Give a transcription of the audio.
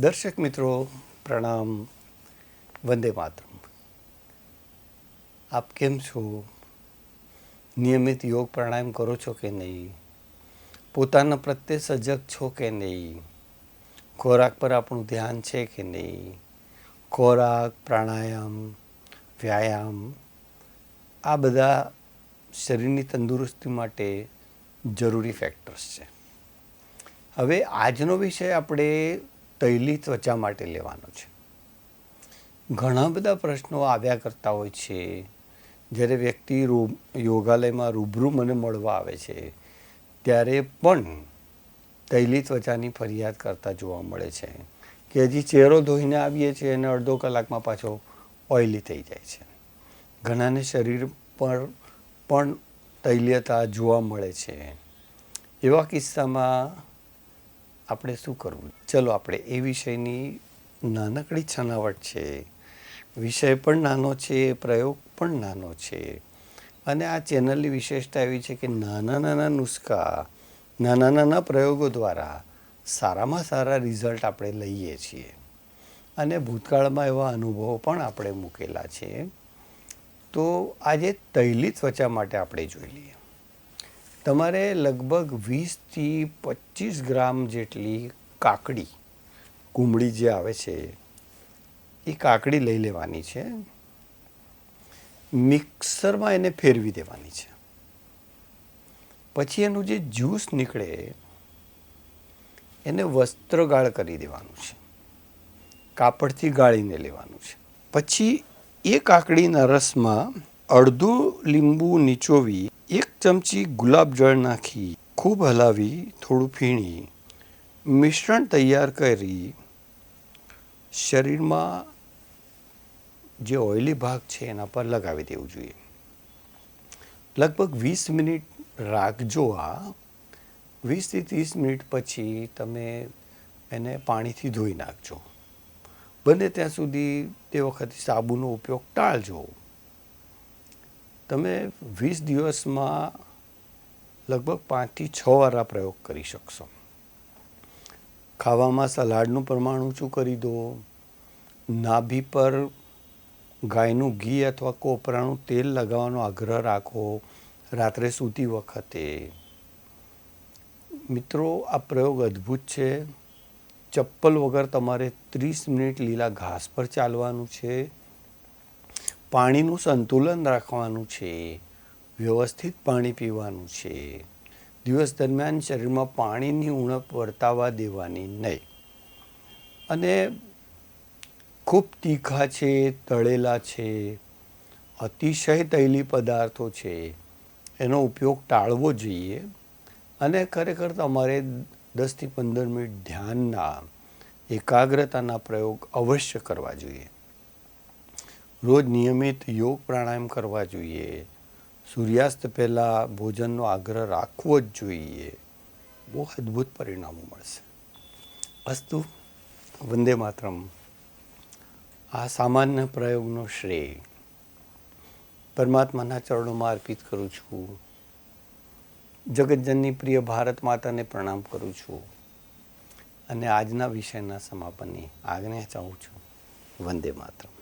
દર્શક મિત્રો, પ્રણામ, વંદે માતરમ. આપ કેમ છો? નિયમિત યોગ પ્રાણાયામ કરો છો કે નહીં? પોતાના પ્રત્યે સજગ છો કે નહીં? ખોરાક પર આપણું ધ્યાન છે કે નહીં? ખોરાક, પ્રાણાયામ, વ્યાયામ, આ બધા શરીરની તંદુરસ્તી માટે જરૂરી ફેક્ટર્સ છે. હવે આજનો વિષય આપણે તૈલી ત્વચા માટે લેવાનો છે. ઘણા બધા પ્રશ્નો આવ્યા કરતા હોય છે. જ્યારે વ્યક્તિ રૂ, યોગાલયમાં રૂબરૂ મને મળવા આવે છે, ત્યારે પણ તૈલી ત્વચાની ફરિયાદ કરતા જોવા મળે છે કે હજી ચહેરો ધોઈને આવીએ છીએ અને અડધો કલાકમાં પાછો ઓઇલી થઈ જાય છે. ઘણાને શરીર પર પણ તૈલ્યતા જોવા મળે છે. એવા કિસ્સામાં આપણે શું કરવું? ચલો આપણે એ વિષયની નાનકડી છનાવટ છે. વિષય પણ નાનો છે, પ્રયોગ પણ નાનો છે. અને આ ચેનલની વિશેષતા એવી છે કે નાના નાના નુસ્ખા, નાના નાના પ્રયોગો દ્વારા સારામાં સારા રિઝલ્ટ આપણે લઈએ છીએ. અને ભૂતકાળમાં એવા અનુભવો પણ આપણે મૂકેલા છે. તો આજે તૈલી ત્વચા માટે આપણે જોઈ લઈએ. તમારે લગભગ વીસથી પચીસ ગ્રામ જેટલી કાકડી કુમળી જે આવે છે, એ કાકડી લઈ લેવાની છે. મિક્સરમાં એને ફેરવી દેવાની છે. પછી એનું જે જ્યુસ નીકળે, એને વસ્ત્રગાળ કરી દેવાનું છે. કાપડથી ગાળીને લેવાનું છે. પછી એ કાકડીના રસમાં અડધું લીંબુ નીચોવી, એક ચમચી ગુલાબજળ નાખી, ખૂબ હલાવી, થોડું ફીણી મિશ્રણ તૈયાર કરી. શરીરમાં જે ઓઇલી ભાગ છે એના પર લગાવી દેવું જોઈએ. લગભગ વીસ મિનિટ રાખજો આ વીસથી ત્રીસ મિનિટ પછી તમે એને પાણીથી ધોઈ નાખજો. બને ત્યાં સુધી તે વખતે સાબુનો ઉપયોગ ટાળજો. તમે વીસ દિવસમાં લગભગ પાંચથી છ વાર આ પ્રયોગ કરી શકશો. ખાવામાં સલાડનું પ્રમાણ ઊંચું કરી દો. નાભી પર ગાયનું ઘી અથવા કોપરાનું તેલ લગાવવાનો આગ્રહ રાખો રાત્રે સૂતી વખતે. મિત્રો, આ પ્રયોગ અદ્ભુત છે. ચપ્પલ વગર તમારે ત્રીસ મિનિટ લીલા ઘાસ પર ચાલવાનું છે. પાણીનું સંતુલન રાખવાનું છે, વ્યવસ્થિત પાણી પીવાનું છે. દિવસ દરમિયાન શરીરમાં પાણીની ઉણપ વર્તાવા દેવાની નહીં. અને ખૂબ તીખા છે, તળેલા છે, અતિશય તૈલી પદાર્થો છે, એનો ઉપયોગ ટાળવો જોઈએ. અને ખરેખર તમારે દસથી પંદર મિનિટ ધ્યાનના એકાગ્રતાના પ્રયોગ અવશ્ય કરવા જોઈએ. રોજ નિયમિત યોગ પ્રાણાયામ કરવા જોઈએ. સૂર્યાસ્ત પહેલાં ભોજનનો આગ્રહ રાખવો જ જોઈએ. બહુ અદ્ભુત પરિણામો મળશે. અસ્તુ, વંદે માતરમ. આ સામાન્ય પ્રયોગનો શ્રેય. પરમાત્માના ચરણોમાં અર્પિત કરું છું. જગતજનની પ્રિય ભારત માતાને પ્રણામ કરું છું. અને આજના વિષયના સમાપનની આજ્ઞા ચાહું છું. વંદે માતરમ.